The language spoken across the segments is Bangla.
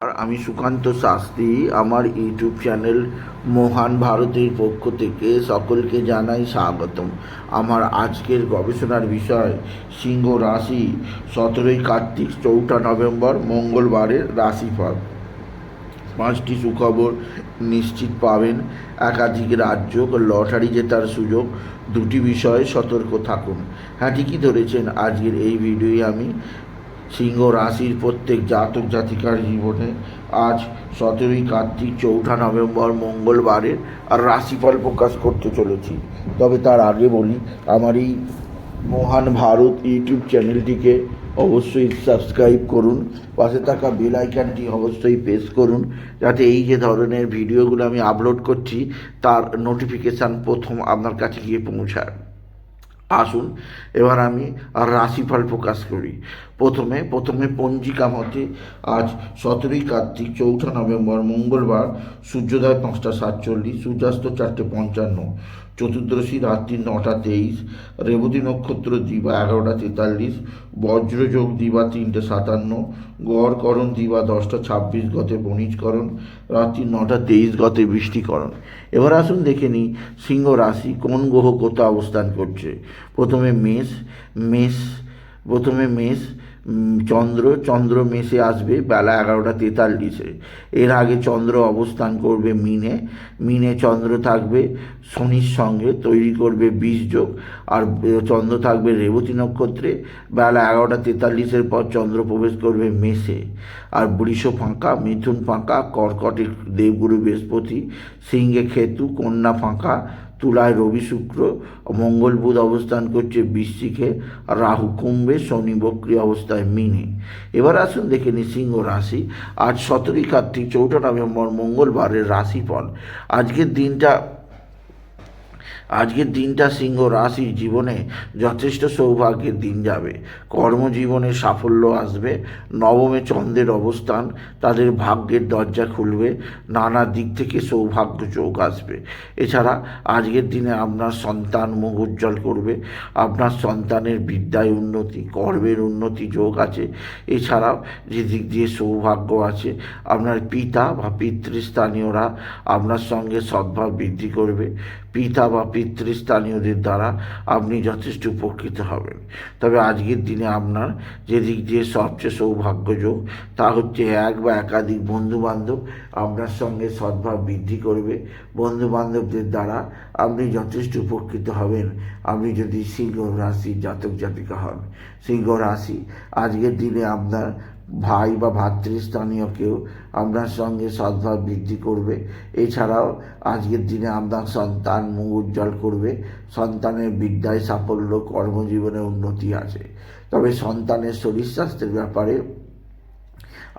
আর আমি সুকান্ত শাস্ত্রী, আমার ইউটিউব চ্যানেল মহান ভারতের পক্ষ থেকে সকলকে জানাই স্বাগতম। আমার আজকের গবেষণার বিষয়, সিংহ রাশি, সতেরোই কার্তিক, চৌঠা নভেম্বর, মঙ্গলবারের রাশিফল। পাঁচটি সুখবর নিশ্চিত পাবেন। একাধিক রাজ্য লটারি জেতার সুযোগ। দুটি বিষয়ে সতর্ক থাকুন। হ্যাঁ ঠিকই ধরেছেন। আজকের এই ভিডিওয়ে আমি সিংহ রাশির প্রত্যেক জাতক জাতিকার জীবনে আজ সতেরোই কার্তিক চৌঠা নভেম্বর মঙ্গলবারের আর রাশিফল প্রকাশ করতে চলেছি। তবে তার আগে বলি, আমার এই মহান ভারত ইউটিউব চ্যানেলটিকে অবশ্যই সাবস্ক্রাইব করুন, পাশে থাকা বেল আইকনটি অবশ্যই প্রেস করুন, যাতে এই যে ধরনের ভিডিওগুলো আমি আপলোড করছি, তার নোটিফিকেশান প্রথম আপনার কাছে গিয়ে পৌঁছায়। আসুন, এবার আমি রাশিফল প্রকাশ করি। প্রথমে প্রথমে পঞ্জিকা মতে আজ সতেরোই কার্তিক, চৌঠা নভেম্বর, মঙ্গলবার, সূর্যোদয় পাঁচটা সাতচল্লিশ, সূর্যাস্ত চারটে পঞ্চান্ন। চতুর্দশী রাত্রি নটা তেইশ, রেবতী নক্ষত্র দিবা এগারোটা তেতাল্লিশ, বজ্রযোগ দিবা তিনটে সাতান্ন, গড়করণ দিবা দশটা ছাব্বিশ গতে বণিজকরণ, রাত্রি নটা তেইশ গতে বৃষ্টিকরণ। এবার আসুন দেখে নিই সিংহ রাশি কোন গ্রহ কোথাও অবস্থান করছে। প্রথমে মেষ মেষ, প্রথমে মেষ চন্দ্র চন্দ্র মেষে আসবে, বেলা এগারোটা তেতাল্লিশে। এর আগে চন্দ্র অবস্থান করবে মিনে। মিনে চন্দ্র থাকবে শনির সঙ্গে, তৈরি করবে বিষ যোগ। আর চন্দ্র থাকবে রেবতী নক্ষত্রে। বেলা এগারোটা তেতাল্লিশের পর চন্দ্র প্রবেশ করবে মেষে। আর বৃষ ফাঁকা, মিথুন ফাঁকা, কর্কটে দেবগুরু বৃহস্পতি, সিংহে খেতু, কন্যা ফাঁকা তুলায় রবি শুক্র, মঙ্গল বুধ অবস্থান করছে বৃশ্চিকে রাহু কুম্ভে, শনি বক্রি অবস্থায় মিনে। এবার আসুন দেখে নি সিংহ রাশি। আজ সতেরোই কার্তিক, চৌঠা নভেম্বর, মঙ্গলবারের রাশিফল। আজকের দিনটা আজকের দিনটা সিংহ রাশির জীবনে যথেষ্ট সৌভাগ্যের দিন যাবে। কর্মজীবনে সাফল্য আসবে, নবমে চন্দ্রের অবস্থান, তাদের ভাগ্যের দরজা খুলবে, নানা দিক থেকে সৌভাগ্য যোগ আসবে। এছাড়া আজকের দিনে আপনার সন্তান মুখ উজ্জ্বল করবে, আপনার সন্তানের বিদ্যায় উন্নতি, কর্মের উন্নতি যোগ আছে। এছাড়াও যে দিক দিয়ে সৌভাগ্য আছে, আপনার পিতা বা পিতৃস্থানীয়রা আপনার সঙ্গে সদ্ভাব বৃদ্ধি করবে। পিতা বা পিতৃস্থানীয়দের দ্বারা আপনি যথেষ্ট উপকৃত হবেন। তবে আজকের দিনে আপনার যে দিক দিয়ে সবচেয়ে সৌভাগ্যযোগ, তা হচ্ছে এক বা একাধিক বন্ধুবান্ধব আপনার সঙ্গে সদ্ভাব বৃদ্ধি করবে। বন্ধুবান্ধবদের দ্বারা আপনি যথেষ্ট উপকৃত হবেন। আপনি যদি সিংহ রাশি জাতক জাতিকা হন, সিংহ রাশি আজকের দিনে আপনার ভাই বা ভাতৃস্থানীয় কেউ আপনার সঙ্গে সদ্ভাব বৃদ্ধি করবে। এছাড়াও আজকের দিনে আপনার সন্তান মুখ উজ্জ্বল করবে। সন্তানের বিদ্যায় সাফল্য কর্মজীবনে উন্নতি আছে। তবে সন্তানের শরীর স্বাস্থ্যের ব্যাপারে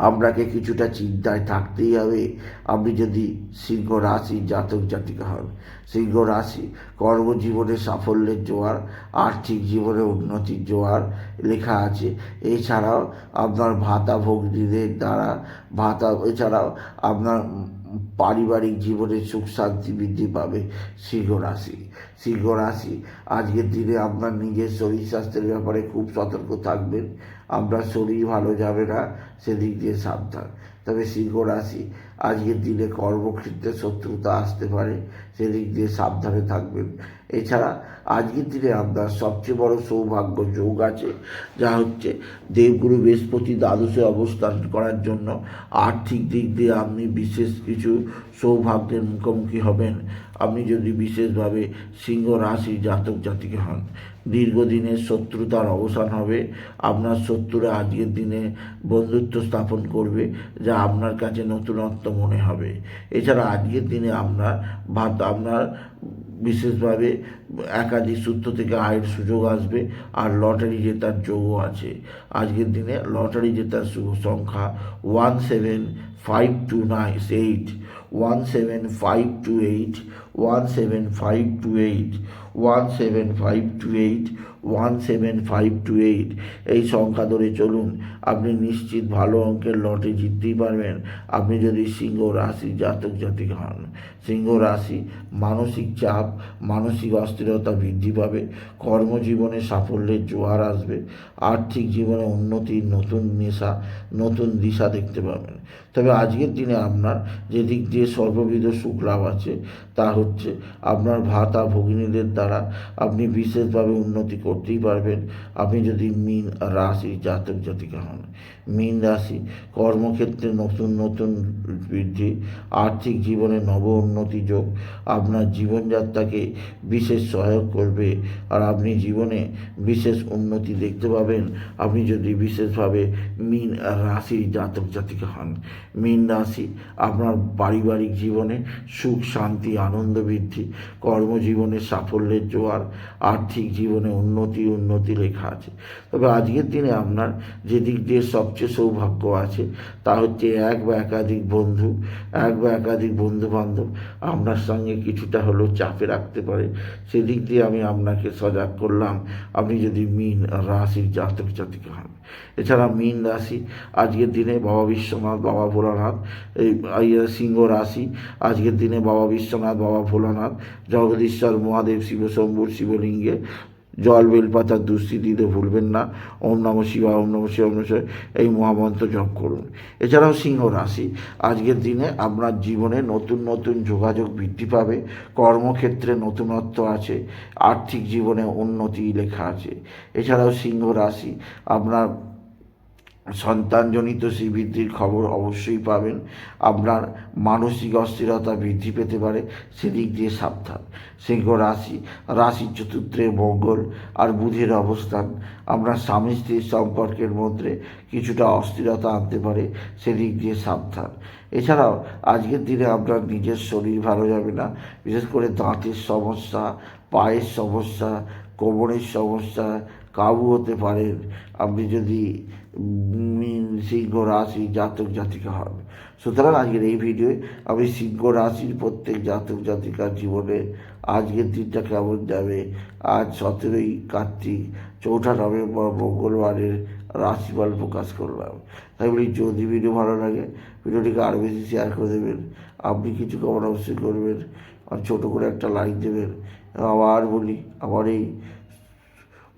আপনাকে কিছুটা চিন্তায় থাকতেই হবে। আপনি যদি সিংহ রাশি জাতক জাতিকা হন, সিংহ রাশি কর্মজীবনে সাফল্যের জোয়ার, আর্থিক জীবনে উন্নতির জোয়ার লেখা আছে। এছাড়াও আপনার ভাতা ভগ্নীদের দ্বারা, ভাতা, এছাড়াও আপনার পারিবারিক জীবনে সুখ শান্তি বৃদ্ধি পাবে সিংহ রাশি। সিংহ রাশি, আজকের দিনে আপনার নিজের শরীর স্বাস্থ্যের ব্যাপারে খুব সতর্ক থাকবেন। আপনার শরীর ভালো যাবে না, সেদিক দিয়ে সাবধান। তবে সিংহ রাশি আজকের দিনে কর্মক্ষেত্রে শত্রুতা আসতে পারে, সেদিক দিয়ে সাবধানে থাকবেন। এছাড়া আজকের দিনে আপনার সবচেয়ে বড় সৌভাগ্য যোগ আছে, যা হচ্ছে দেবগুরু বৃহস্পতি দ্বাদশে অবস্থান করার জন্য আর্থিক দিক দিয়ে আপনি বিশেষ কিছু সৌভাগ্যের মুখোমুখি হবেন। আপনি যদি বিশেষভাবে সিংহ রাশি জাতক জাতিকে হন, দীর্ঘদিনের শত্রুতার অবসান হবে, আপনার শত্রুরা আজকের দিনে বন্ধুত্ব স্থাপন করবে, যা আপনার কাছে নতুনত্ব মনে হবে। এছাড়া আজকের দিনে আপনার ভাত, আপনার বিশেষভাবে একাধিক সূত্র থেকে আয়ের সুযোগ আসবে, আর লটারি জেতার যোগও আছে। আজকের দিনে লটারি জেতার সংখ্যা one seven five two nine eight one seven five two eight one seven five two eight one seven five two eight one seven five two eight এই সংখ্যা ধরে চলুন, আপনি নিশ্চিত ভালো অঙ্কের লটে জিততেই পারবেন। আপনি যদি সিংহ রাশি জাতক জাতিক হন, সিংহ রাশি মানসিক চাপ, মানসিক অস্থিরতা বৃদ্ধি পাবে, কর্মজীবনে সাফল্যের জোয়ার আসবে, আর্থিক জীবনে উন্নতির নতুন নেশা, নতুন দিশা দেখতে পাবেন। তবে আজকের দিনে আপনার যে দিক দিয়ে সর্ববিধ সুখ লাভ আছে তা হচ্ছে আপনার ভাতা ভগিনীদের দ্বারা আপনি বিশেষভাবে উন্নতি করতেই পারবেন। আপনি যদি মিন রাশি জাতক জাতিকা হন, মিন রাশি কর্মক্ষেত্রে নতুন নতুন বৃদ্ধি, আর্থিক জীবনে নব উন্নতি যোগ আপনার জীবনযাত্রাকে বিশেষ সহায়ক করবে। আর আপনি জীবনে বিশেষ উন্নতি দেখতে পাবেন। আপনি যদি বিশেষভাবে মিন রাশির জাতক জাতিকা হন, মিন রাশি আপনার পারিবারিক জীবনে সুখ, শান্তি আনন্দ বৃদ্ধি, কর্মজীবনে সাফল্যের জোয়ার, আর্থিক জীবনে উন্নতি উন্নতি লেখা আছে। তবে আজকের দিনে আপনার যে দিক দিয়ে সবচেয়ে সৌভাগ্য আছে, তা হচ্ছে এক বা একাধিক বন্ধু, এক বা একাধিক বন্ধু বান্ধব আপনার সঙ্গে কিছুটা হলেও চাপে রাখতে পারে। সেদিক দিয়ে আমি আপনাকে সজাগ করলাম, আপনি যদি মিন রাশির জাতক জাতিকা হন। এছাড়া মিন রাশি আজকের দিনে বাবা বিশ্বনাথ, বাবা ভোলানাথ এই সিংহ রাশি আজকের দিনে বাবা বিশ্বনাথ বাবা ভোলানাথ, জগদীশ্বর, মহাদেব শিবশম্ভুর শিবলিঙ্গে, জল বেলপাতার দুস্থি দিতে ভুলবেন না। ওম নম শিবা ওম নম শিবা ওম নমঃ এই মহামন্ত্র জপ করুন। এছাড়াও সিংহ রাশি, আজকের দিনে আপনার জীবনে নতুন নতুন যোগাযোগ বৃদ্ধি পাবে, কর্মক্ষেত্রে নতুনত্ব আছে, আর্থিক জীবনে উন্নতি লেখা আছে। এছাড়াও সিংহ রাশি, আপনার সন্তানজনিত সেই বৃদ্ধির খবর অবশ্যই পাবেন। আপনার মানসিক অস্থিরতা বৃদ্ধি পেতে পারে। সেদিক দিয়ে সাবধান। সিংহ রাশি রাশির চতুর্থে মঙ্গল আর বুধের অবস্থান। আপনার স্বামী স্ত্রীর সম্পর্কের মধ্যে কিছুটা অস্থিরতা আনতে পারে। সেদিক দিয়ে সাবধান। এছাড়াও আজকের দিনে আপনার নিজের শরীর ভালো যাবে না। বিশেষ করে দাঁতের সমস্যা, পায়ের সমস্যা, কোমরের সমস্যা, কাবু হতে পারেন আপনি যদি সিংহ রাশি জাতক জাতিকা হন সুতরাং আজকের এই ভিডিওয়ে আমি সিংহ রাশির প্রত্যেক জাতক জাতিকার জীবনে আজকের দিনটা কেমন যাবে? আজ সতেরোই কার্তিক, চৌঠা নভেম্বর, মঙ্গলবারের রাশিফল প্রকাশ করলাম। তাই বলি, যদি ভিডিও ভালো লাগে ভিডিওটিকে আরও বেশি শেয়ার করে দেবেন। আপনি কিছু কমেন্ট অবশ্যই করবেন। আর ছোটো করে একটা লাইক দেবেন। আবার বলি, আমার এই